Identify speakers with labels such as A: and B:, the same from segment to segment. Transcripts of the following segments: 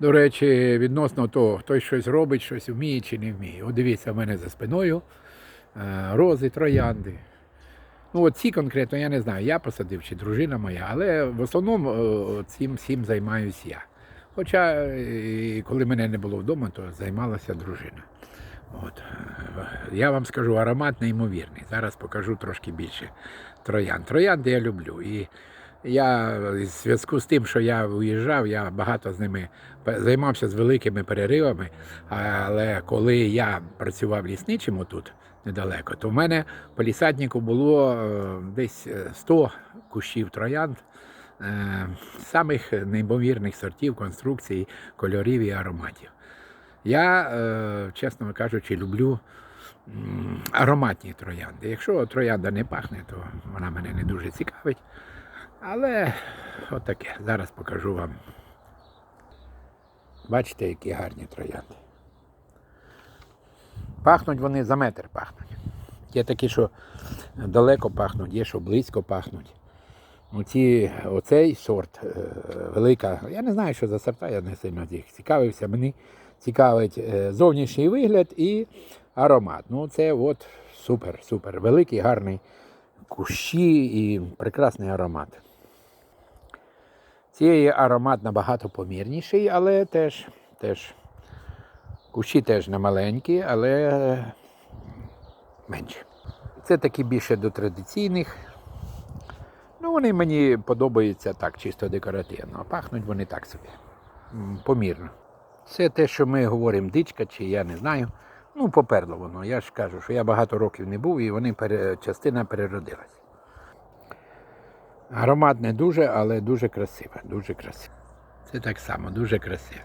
A: До речі, відносно того, хтось щось робить, щось вміє чи не вміє. От дивіться, в мене за спиною е, рози, троянди. Ну, от ці конкретно я не знаю, я посадив чи дружина моя, але в основному е, цим всім займаюся я. Хоча, е, коли мене не було вдома, то займалася дружина. От. Я вам скажу, аромат неймовірний. Зараз покажу трошки більше троянд. Троянди я люблю. І я в зв'язку з тим, що я уїжджав, я багато з ними займався з великими переривами. Але коли я працював лісничим тут недалеко, то в мене по лісатнику було е, десь е, 100 кущів троянд е, самих неймовірних сортів, конструкцій, кольорів і ароматів. Я, е, чесно кажучи, люблю ароматні троянди. Якщо троянда не пахне, то вона мене не дуже цікавить. Але отаке. Зараз покажу вам. Бачите, які гарні троянди. Пахнуть вони за метр пахнуть. Є такі, що далеко пахнуть, є, що близько пахнуть. Оці, оцей сорт е, велика. Я не знаю, що за сорта, я не сильно з їх цікавився. Мені цікавить е, зовнішній вигляд і аромат. Ну, це от супер, супер. Великий, гарний кущі і прекрасний аромат. Цієї аромат набагато помірніший, але теж, теж кущі теж не маленькі, але менші. Це такі більше до традиційних. Ну, вони мені подобаються так, чисто декоративно. Пахнуть вони так собі. Помірно. Це те, що ми говоримо дичка, чи я не знаю. Ну, поперло воно. Я ж кажу, що я багато років не був і вони частина переродилась. Аромат не дуже, але дуже красиве. Дуже красиве. Це так само, дуже красиве.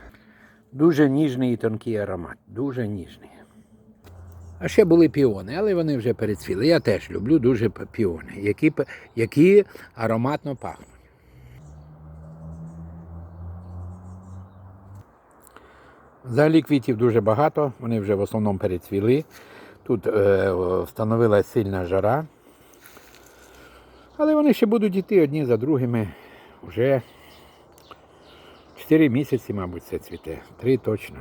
A: Дуже ніжний і тонкий аромат. Дуже ніжний. А ще були піони, але вони вже перецвіли. Я теж люблю дуже піони, які, які ароматно пахнуть. Взагалі квітів дуже багато, вони вже в основному перецвіли. Тут е, встановилася сильна жара. Але вони ще будуть йти одні за другими. Вже 4 місяці, мабуть, це цвіте. Три точно.